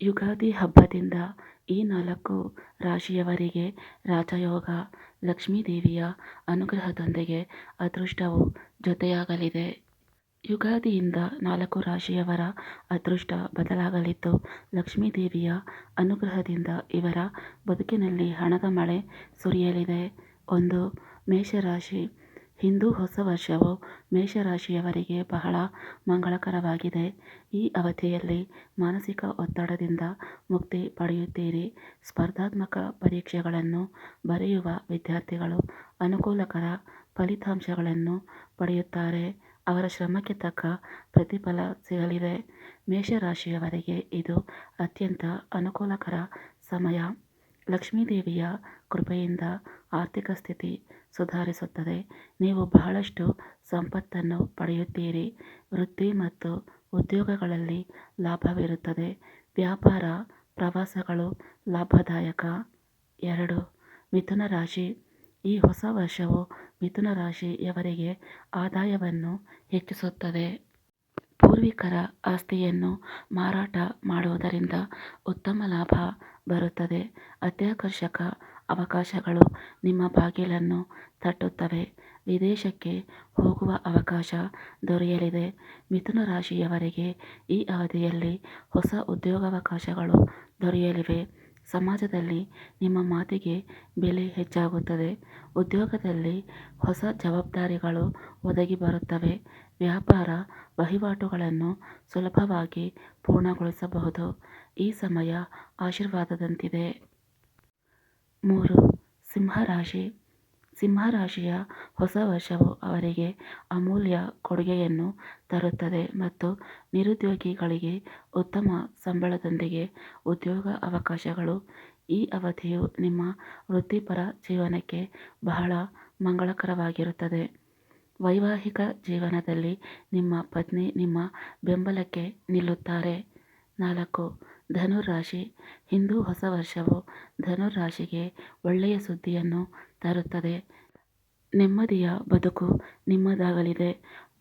ಯುಗಾದಿ ಹಬ್ಬದಿಂದ ಈ ನಾಲ್ಕು ರಾಶಿಯವರಿಗೆ ರಾಜಯೋಗ, ಲಕ್ಷ್ಮೀದೇವಿಯ ಅನುಗ್ರಹದೊಂದಿಗೆ ಅದೃಷ್ಟವು ಜೊತೆಯಾಗಲಿದೆ. ಯುಗಾದಿಯಿಂದ ನಾಲ್ಕು ರಾಶಿಯವರ ಅದೃಷ್ಟ ಬದಲಾಗಲಿದ್ದು, ಲಕ್ಷ್ಮೀದೇವಿಯ ಅನುಗ್ರಹದಿಂದ ಇವರ ಬದುಕಿನಲ್ಲಿ ಹಣದ ಮಳೆ ಸುರಿಯಲಿದೆ. ಒಂದು, ಮೇಷರಾಶಿ. ಹಿಂದೂ ಹೊಸ ವರ್ಷವು ಮೇಷರಾಶಿಯವರಿಗೆ ಬಹಳ ಮಂಗಳಕರವಾಗಿದೆ. ಈ ಅವಧಿಯಲ್ಲಿ ಮಾನಸಿಕ ಒತ್ತಡದಿಂದ ಮುಕ್ತಿ ಪಡೆಯುತ್ತೀರಿ. ಸ್ಪರ್ಧಾತ್ಮಕ ಪರೀಕ್ಷೆಗಳನ್ನು ಬರೆಯುವ ವಿದ್ಯಾರ್ಥಿಗಳು ಅನುಕೂಲಕರ ಫಲಿತಾಂಶಗಳನ್ನು ಪಡೆಯುತ್ತಾರೆ. ಅವರ ಶ್ರಮಕ್ಕೆ ತಕ್ಕ ಪ್ರತಿಫಲ ಸಿಗಲಿದೆ. ಮೇಷರಾಶಿಯವರಿಗೆ ಇದು ಅತ್ಯಂತ ಅನುಕೂಲಕರ ಸಮಯ. ಲಕ್ಷ್ಮೀದೇವಿಯ ಕೃಪೆಯಿಂದ ಆರ್ಥಿಕ ಸ್ಥಿತಿ ಸುಧಾರಿಸುತ್ತದೆ. ನೀವು ಬಹಳಷ್ಟು ಸಂಪತ್ತನ್ನು ಪಡೆಯುತ್ತೀರಿ. ವೃತ್ತಿ ಮತ್ತು ಉದ್ಯೋಗಗಳಲ್ಲಿ ಲಾಭವಿರುತ್ತದೆ. ವ್ಯಾಪಾರ, ಪ್ರವಾಸಗಳು ಲಾಭದಾಯಕ. ಎರಡು, ಮಿಥುನ ರಾಶಿ. ಈ ಹೊಸ ವರ್ಷವು ಮಿಥುನ ರಾಶಿಯವರಿಗೆ ಆದಾಯವನ್ನು ಹೆಚ್ಚಿಸುತ್ತದೆ. ಪೂರ್ವಿಕರ ಆಸ್ತಿಯನ್ನು ಮಾರಾಟ ಮಾಡುವುದರಿಂದ ಉತ್ತಮ ಲಾಭ ಬರುತ್ತದೆ. ಅತ್ಯಾಕರ್ಷಕ ಅವಕಾಶಗಳು ನಿಮ್ಮ ಬಾಗಿಲನ್ನು ತಟ್ಟುತ್ತವೆ. ವಿದೇಶಕ್ಕೆ ಹೋಗುವ ಅವಕಾಶ ದೊರೆಯಲಿದೆ. ಮಿಥುನ ರಾಶಿಯವರಿಗೆ ಈ ಅವಧಿಯಲ್ಲಿ ಹೊಸ ಉದ್ಯೋಗಾವಕಾಶಗಳು ದೊರೆಯಲಿವೆ. ಸಮಾಜದಲ್ಲಿ ನಿಮ್ಮ ಮಾತಿಗೆ ಬೆಲೆ ಹೆಚ್ಚಾಗುತ್ತದೆ. ಉದ್ಯೋಗದಲ್ಲಿ ಹೊಸ ಜವಾಬ್ದಾರಿಗಳು ಒದಗಿ ಬರುತ್ತವೆ. ವ್ಯಾಪಾರ ವಹಿವಾಟುಗಳನ್ನು ಸುಲಭವಾಗಿ ಪೂರ್ಣಗೊಳಿಸಬಹುದು. ಈ ಸಮಯ ಆಶೀರ್ವಾದದಂತಿದೆ. ಮೂರು, ಸಿಂಹರಾಶಿ. ಸಿಂಹರಾಶಿಯ ಹೊಸ ವರ್ಷವು ಅವರಿಗೆ ಅಮೂಲ್ಯ ಕೊಡುಗೆಯನ್ನು ತರುತ್ತದೆ ಮತ್ತು ನಿರುದ್ಯೋಗಿಗಳಿಗೆ ಉತ್ತಮ ಸಂಬಳದೊಂದಿಗೆ ಉದ್ಯೋಗ ಅವಕಾಶಗಳು. ಈ ಅವಧಿಯು ನಿಮ್ಮ ವೃತ್ತಿಪರ ಜೀವನಕ್ಕೆ ಬಹಳ ಮಂಗಳಕರವಾಗಿರುತ್ತದೆ. ವೈವಾಹಿಕ ಜೀವನದಲ್ಲಿ ನಿಮ್ಮ ಪತ್ನಿ ನಿಮ್ಮ ಬೆಂಬಲಕ್ಕೆ ನಿಲ್ಲುತ್ತಾರೆ. ನಾಲ್ಕು ಧನುರಾಶಿ ಹಿಂದೂ ಹೊಸ ವರ್ಷವು ಧನುರಾಶಿಗೆ ಒಳ್ಳೆಯ ಸುದ್ದಿಯನ್ನು ತರುತ್ತದೆ. ನೆಮ್ಮದಿಯ ಬದುಕು ನಿಮ್ಮದಾಗಲಿದೆ.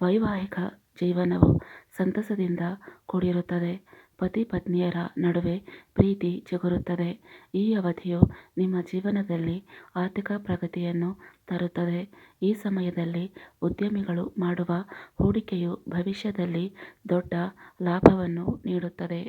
ವೈವಾಹಿಕ ಜೀವನವು ಸಂತಸದಿಂದ ಕೂಡಿರುತ್ತದೆ. ಪತಿ ಪತ್ನಿಯರ ನಡುವೆ ಪ್ರೀತಿ ಚಿಗುರುತ್ತದೆ. ಈ ಅವಧಿಯು ನಿಮ್ಮ ಜೀವನದಲ್ಲಿ ಆರ್ಥಿಕ ಪ್ರಗತಿಯನ್ನು ತರುತ್ತದೆ. ಈ ಸಮಯದಲ್ಲಿ ಉದ್ಯಮಿಗಳು ಮಾಡುವ ಹೂಡಿಕೆಯು ಭವಿಷ್ಯದಲ್ಲಿ ದೊಡ್ಡ ಲಾಭವನ್ನು ನೀಡುತ್ತದೆ.